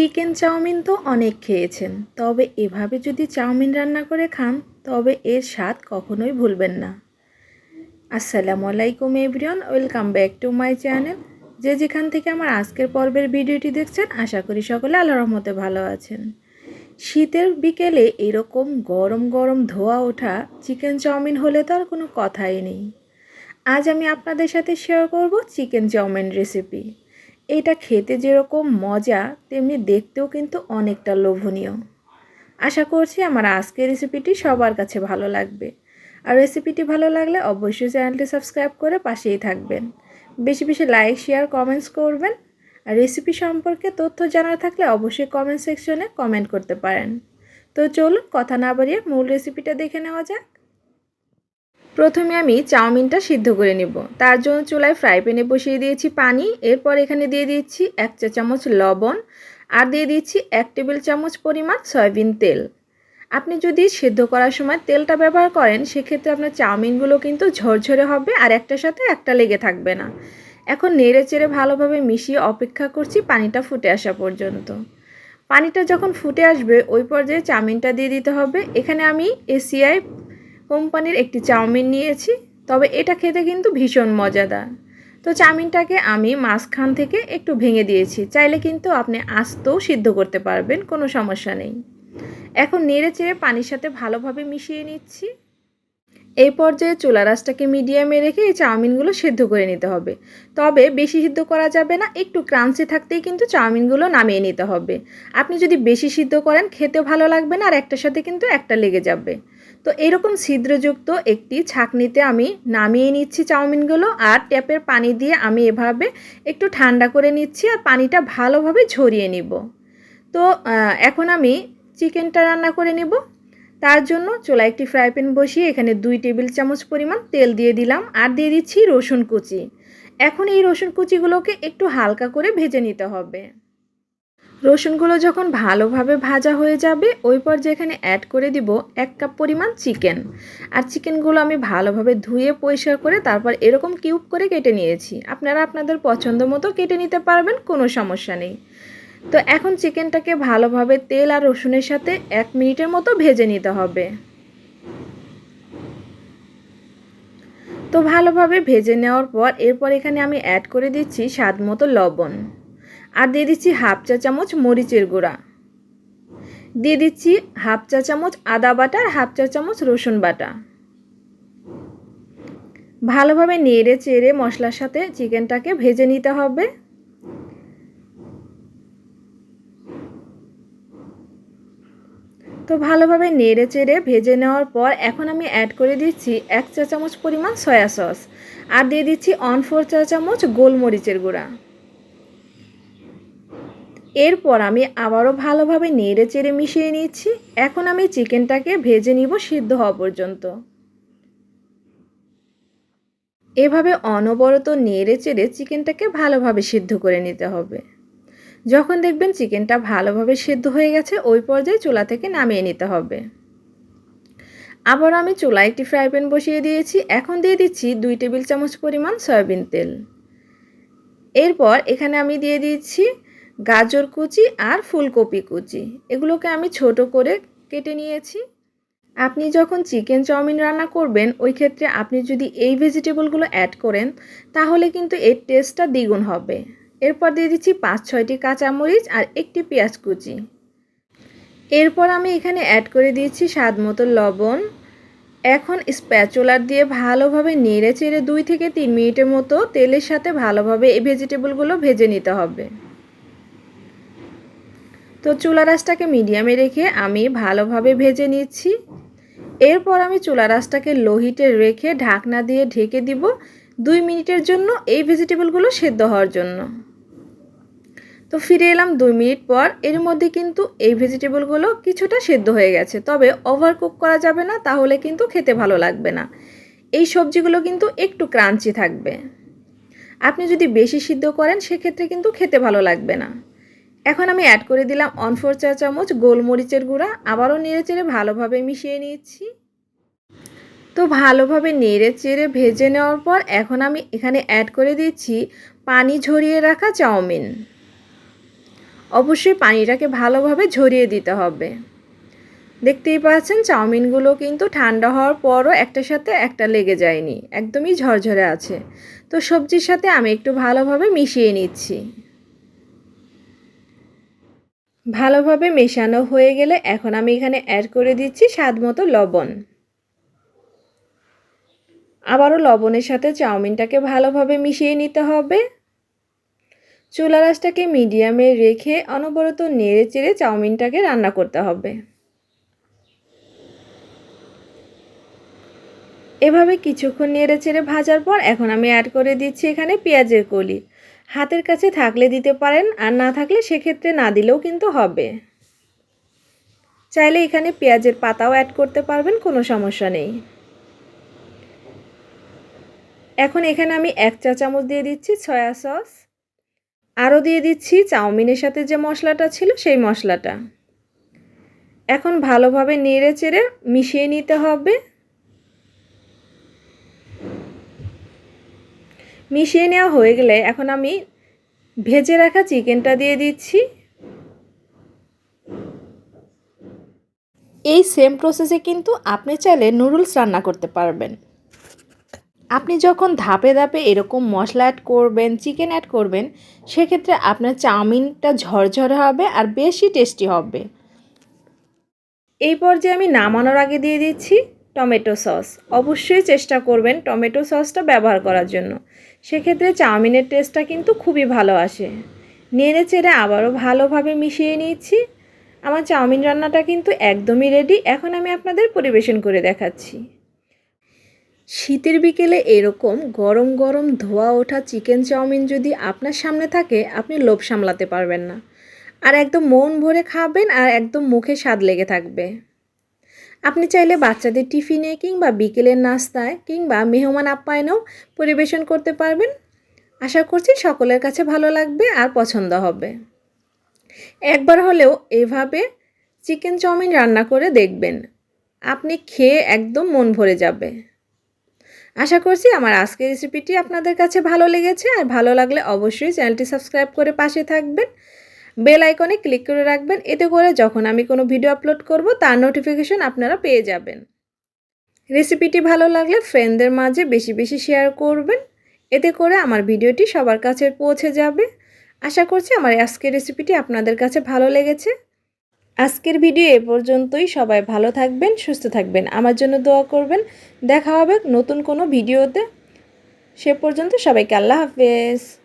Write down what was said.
Chicken chowmein তো অনেক খেয়েছেন। তবে এভাবে যদি চাউমিন রান্না করে খান, তবে এর স্বাদ কখনোই ভুলবেন না। আসসালামু আলাইকুম everyone, welcome back to my channel. যে যেখান থেকে আমার আজকের পর্বের ভিডিওটি দেখছেন, আশা করি সকলে আল্লাহ রহমতে ভালো আছেন। শীতের বিকেলে এরকম গরম গরম ধোয়া ওঠা চিকেন চাউমিন হলে তো আর কোনো কথাই নেই। আজ আমি আপনাদের সাথে শেয়ার করব চিকেন চাউমিন রেসিপি এটা খেতে যেরকম মজা, তেমনি দেখতেও কিন্তু অনেকটা লোভনীয়। আশা করছি আমার আজকের রেসিপিটি সবার কাছে ভালো লাগবে। আর রেসিপিটি ভালো লাগলে অবশ্যই চ্যানেলটি সাবস্ক্রাইব করে পাশেই থাকবেন। বেশি বেশি লাইক শেয়ার কমেন্টস করবেন। আর রেসিপি সম্পর্কে তথ্য জানার থাকলে অবশ্যই কমেন্ট সেকশনে কমেন্ট করতে পারেন। তো চলুন কথা না বাড়িয়ে মূল রেসিপিটা দেখে নেওয়া যাক। প্রথমে আমি চাউমিনটা সিদ্ধ করে নেব। তার জন্য চুলায় ফ্রাই প্যানে বসিয়ে দিয়েছি পানি। এরপর এখানে দিয়ে দিচ্ছি এক চা চামচ লবণ আর দিয়ে দিচ্ছি এক টেবিল চামচ পরিমাণ সয়াবিন তেল। আপনি যদি সেদ্ধ করার সময় তেলটা ব্যবহার করেন, সেক্ষেত্রে আপনার চাউমিনগুলো কিন্তু ঝরঝরে হবে আর একটার সাথে একটা লেগে থাকবে না। এখন নেড়ে চেড়ে ভালোভাবে মিশিয়ে অপেক্ষা করছি পানিটা ফুটে আসা পর্যন্ত। পানিটা যখন ফুটে আসবে, ওই পর্যায়ে চাউমিনটা দিয়ে দিতে হবে। এখানে আমি এসিআই কোম্পানির একটি চাউমিন নিয়েছি, তবে এটা খেতে কিন্তু ভীষণ মজাদার। তো চাউমিনটাকে আমি মাঝখান থেকে একটু ভেঙে দিয়েছি, চাইলে কিন্তু আপনি আস্তেও সিদ্ধ করতে পারবেন, কোনো সমস্যা নেই। এখন নেড়ে চেড়ে পানির সাথে ভালোভাবে মিশিয়ে নিচ্ছি। এই পর্যায়ে চুলা রাসটাকে মিডিয়ামে রেখে এই চাউমিনগুলো সেদ্ধ করে নিতে হবে। তবে বেশি সিদ্ধ করা যাবে না, একটু ক্রাঞ্চি থাকতেই কিন্তু চাউমিনগুলো নামিয়ে নিতে হবে। আপনি যদি বেশি সিদ্ধ করেন খেতে ভালো লাগবে না, আর একটার সাথে কিন্তু একটা লেগে যাবে। তো এরকম ছিদ্রযুক্ত একটি ছাকনিতে আমি নামিয়ে নিচ্ছি চাউমিনগুলো আর ট্যাপের পানি দিয়ে আমি এভাবে একটু ঠান্ডা করে নিচ্ছি আর পানিটা ভালোভাবে ঝরিয়ে নিব। তো এখন আমি চিকেনটা রান্না করে নিব। তার জন্য চুলা একটি ফ্রাই প্যান বসিয়ে এখানে দুই টেবিল চামচ পরিমাণ তেল দিয়ে দিলাম আর দিয়ে দিচ্ছি রসুন কুচি। এখন এই রসুন কুচিগুলোকে একটু হালকা করে ভেজে নিতে হবে। রসুনগুলো যখন ভালোভাবে ভাজা হয়ে যাবে, ওই পর যেখানে অ্যাড করে দিব এক কাপ পরিমাণ চিকেন আর চিকেনগুলো আমি ভালোভাবে ধুয়ে পরিষ্কার করে তারপর এরকম কিউব করে কেটে নিয়েছি। আপনারা আপনাদের পছন্দ মতো কেটে নিতে পারবেন, কোনো সমস্যা নেই। তো এখন চিকেনটাকে ভালোভাবে তেল আর রসুনের সাথে এক মিনিটের মতো ভেজে নিতে হবে। তো ভালোভাবে ভেজে নেওয়ার পর এরপর এখানে আমি অ্যাড করে দিচ্ছি স্বাদ মতো লবণ। আর দিয়ে দিচ্ছি হাফ চা চামচ মরিচের গুঁড়া। দিয়ে দিচ্ছি হাফ চা চামচ আদা বাটা আর হাফ চা চামচ রসুন বাটা। ভালোভাবে নেড়ে চেড়ে মশলার সাথে চিকেনটাকে ভেজে নিতে হবে। তো ভালোভাবে নেড়ে চেড়ে ভেজে নেওয়ার পর এখন আমি অ্যাড করে দিচ্ছি এক চা চামচ পরিমাণ সয়া সস আর দিয়ে দিচ্ছি অন ফোর চা চামচ গোলমরিচের গুঁড়া। এরপর আমি আবারও ভালোভাবে নেড়ে চেড়ে মিশিয়ে নিচ্ছি। এখন আমি চিকেনটাকে ভেজে নিব সিদ্ধ হওয়া পর্যন্ত। এভাবে অনবরত নেড়ে চেড়ে চিকেনটাকে ভালোভাবে সিদ্ধ করে নিতে হবে। যখন দেখবেন চিকেনটা ভালোভাবে সেদ্ধ হয়ে গেছে, ওই পর্যায়ে চুলা থেকে নামিয়ে নিতে হবে। আবার আমি চুলা একটি ফ্রাই প্যান বসিয়ে দিয়েছি। এখন দিয়ে দিচ্ছি দুই টেবিল চামচ পরিমাণ সয়াবিন তেল। এরপর এখানে আমি দিয়ে দিচ্ছি গাজর কুচি আর ফুলকপি কুচি। এগুলোকে আমি ছোট করে কেটে নিয়েছি। আপনি যখন চিকেন চাউমিন রান্না করবেন, ওই ক্ষেত্রে আপনি যদি এই ভেজিটেবলগুলো অ্যাড করেন, তাহলে কিন্তু এর টেস্টটা দ্বিগুণ হবে। এরপর দিয়ে দিচ্ছি পাঁচ, ছয়টি কাঁচামরিচ আর একটি পেঁয়াজ কুচি। এরপর আমি এখানে অ্যাড করে দিয়েছি স্বাদ মতো লবণ। এখন স্প্যাচুলার দিয়ে ভালোভাবে নেড়ে চেড়ে দুই থেকে তিন মিনিটের মতো তেলের সাথে ভালোভাবে এই ভেজিটেবলগুলো ভেজে নিতে হবে। তো চুলা রাসটাকে মিডিয়ামে রেখে আমি ভালোভাবে ভেজে নিচ্ছি। এরপর আমি চুলা রাসটাকে লোহিটে রেখে ঢাকনা দিয়ে ঢেকে দিব দুই মিনিটের জন্য এই ভেজিটেবলগুলো সেদ্ধ হওয়ার জন্য। তো ফিরে এলাম দুই মিনিট পর, এর মধ্যে কিন্তু এই ভেজিটেবলগুলো কিছুটা সেদ্ধ হয়ে গেছে। তবে ওভার কুক করা যাবে না, তাহলে কিন্তু খেতে ভালো লাগবে না। এই সবজিগুলো কিন্তু একটু ক্রাঞ্চি থাকবে। আপনি যদি বেশি সিদ্ধ করেন, সেক্ষেত্রে কিন্তু খেতে ভালো লাগবে না। এখন আমি অ্যাড করে দিলাম অন ফোর চা চামচ গোলমরিচের গুঁড়া। আবারও নেড়ে চেড়ে ভালোভাবে মিশিয়ে নিচ্ছি তো ভালোভাবে নেড়ে চেড়ে ভেজে নেওয়ার পর এখন আমি এখানে অ্যাড করে দিচ্ছি পানি ঝরিয়ে রাখা চাউমিন। অবশ্যই পানিটাকে ভালোভাবে ঝরিয়ে দিতে হবে। দেখতেই পাচ্ছেন চাউমিনগুলো কিন্তু ঠান্ডা হওয়ার পরও একটার সাথে একটা লেগে যায়নি, একদমই ঝরঝরে আছে। তো সবজির সাথে আমি একটু ভালোভাবে মিশিয়ে নিচ্ছি। ভালোভাবে মেশানো হয়ে গেলে এখন আমি এখানে অ্যাড করে দিচ্ছি স্বাদ মতো লবণ। আবারও লবণের সাথে চাউমিনটাকে ভালোভাবে মিশিয়ে নিতে হবে। চুলা রাসটাকে মিডিয়ামে রেখে অনবরত নেড়ে চেড়ে চাউমিনটাকে রান্না করতে হবে। এভাবে কিছুক্ষণ নেড়ে চেড়ে ভাজার পর এখন আমি অ্যাড করে দিচ্ছি এখানে পেঁয়াজের কলি। হাতের কাছে থাকলে দিতে পারেন আর না থাকলে সেক্ষেত্রে না দিলেও কিন্তু হবে। চাইলে এখানে পেঁয়াজের পাতাও অ্যাড করতে পারবেন, কোনো সমস্যা নেই। এখন এখানে আমি এক চা চামচ দিয়ে দিচ্ছি সয়া সস। আরও দিয়ে দিচ্ছি চাউমিনের সাথে যে মশলাটা ছিল সেই মশলাটা। এখন ভালোভাবে নেড়ে চেড়ে মিশিয়ে নিতে হবে। মিশিয়ে নেওয়া হয়ে গেলে এখন আমি ভেজে রাখা চিকেনটা দিয়ে দিচ্ছি। এই সেম প্রসেসে কিন্তু আপনি চাইলে নুডলস রান্না করতে পারবেন। আপনি যখন ধাপে ধাপে এরকম মশলা অ্যাড করবেন চিকেন অ্যাড করবেন, সেক্ষেত্রে আপনার চাউমিনটা ঝরঝরে হবে আর বেশি টেস্টি হবে। এই পর্যায়ে আমি নামানোর আগে দিয়ে দিচ্ছি। Tomato sauce. অবশ্যই চেষ্টা করবেন টমেটো সসটা ব্যবহার করার জন্য। সেক্ষেত্রে চাউমিনের টেস্টটা কিন্তু খুবই ভালো আসে। নেড়ে চেড়ে আবারও ভালোভাবে মিশিয়ে নিচ্ছি আমার চাউমিন রান্নাটা কিন্তু একদমই রেডি এখন আমি আপনাদের পরিবেশন করে দেখাচ্ছি। শীতের বিকেলে এরকম গরম গরম ধোয়া ওঠা চিকেন চাউমিন যদি আপনার সামনে থাকে, আপনি লোভ সামলাতে পারবেন না। আর একদম মন ভরে খাবেন আর একদম মুখে স্বাদ লেগে থাকবে। আপনি চাইলে বাচ্চাদের টিফিনে কিংবা বিকেলের নাস্তায় কিংবা মেহমান আপ্যায়নেও পরিবেশন করতে পারবেন। আশা করছি সকলের কাছে ভালো লাগবে আর পছন্দ হবে। একবার হলেও এভাবে চিকেন চাউমিন রান্না করে দেখবেন। আপনি খেয়ে একদম মন ভরে যাবে। আশা করছি আমার আজকের রেসিপিটি আপনাদের কাছে ভালো লেগেছে। আর ভালো লাগলে অবশ্যই চ্যানেলটি সাবস্ক্রাইব করে পাশে থাকবেন। বেল আইকনে ক্লিক করে রাখবেন। এতে করে যখন আমি কোনো ভিডিও আপলোড করব, তার নোটিফিকেশন আপনারা পেয়ে যাবেন। রেসিপিটি ভালো লাগলে ফ্রেন্ডদের মাঝে বেশি বেশি শেয়ার করবেন। এতে করে আমার ভিডিওটি সবার কাছে পৌঁছে যাবে। আশা করছি আমার আজকের রেসিপিটি আপনাদের কাছে ভালো লেগেছে। আজকের ভিডিও এ পর্যন্তই। সবাই ভালো থাকবেন, সুস্থ থাকবেন। আমার জন্য দোয়া করবেন। দেখা হবে নতুন কোনো ভিডিওতে। সে পর্যন্ত সবাইকে আল্লাহ হাফেজ।